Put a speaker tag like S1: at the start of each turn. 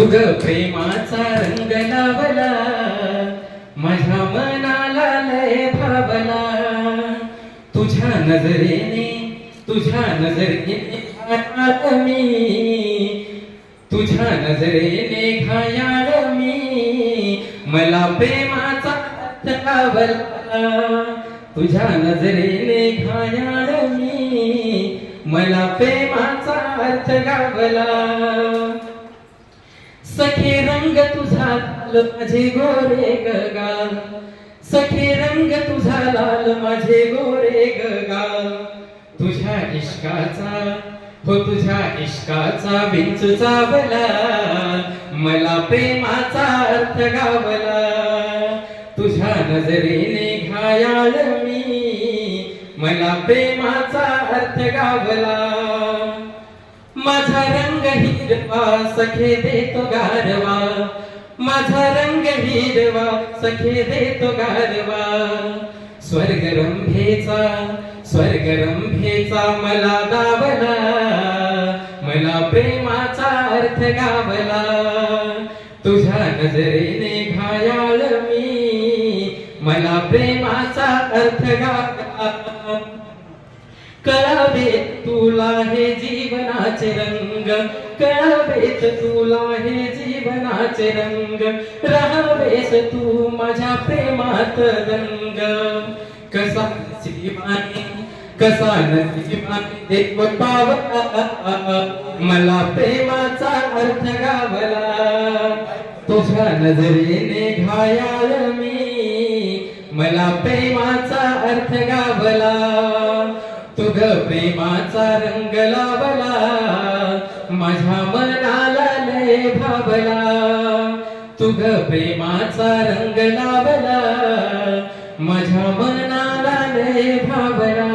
S1: तुग प्रेमाचा रंग लावला. माझ्या मनाला लय भावला. तुझ्या नजरेने तुझ्या नजरेने घायाळ मी. तुझ्या नजरेने घायाळ मी. मला प्रेमाचा लावला. तुझ्या नजरेने घायाळ मी. मला प्रेमाचा अर्थ लावला. सखे रंग तुझा लाल माझे गोरे गगा सखे रंग तुझा लाल माझे गोरे गगा तुझ्या इश्काचा हो तुझ्या इश्काचा विंच चावला. मला प्रेमाचा अर्थ गावला. तुझ्या नजरेने घायाळ मी. मला प्रेमाचा अर्थ गावला. माझा रंग हिरवा सखे देतो गारवा. माझा रंग हिरवा सखे देतो गारवा. स्वर्ग रंभेचा स्वर्ग रंभेचा मला दावला. मला प्रेमाचा अर्थ गावला. तुझ्या नजरेने घायाळ मी. मला प्रेमाचा अर्थ गावला कळावे तुला हे जी जीवनाचे रंग. कळावेत तुला हे जीवनाचे रंग. राहावेस तू माझ्या प्रेमात रंग कसा नशिबाने कसा नशिबाने देव पावला. मला प्रेमाचा अर्थ गावला. तुझ्या नजरेने घायाल मी. मला प्रेमाचा अर्थ गावला. तुझ प्रेमाचा रंग लावला माझ्या मनाला लय भावला. तुझ प्रेमाचा रंग लावला माझ्या मनाला लय भावला.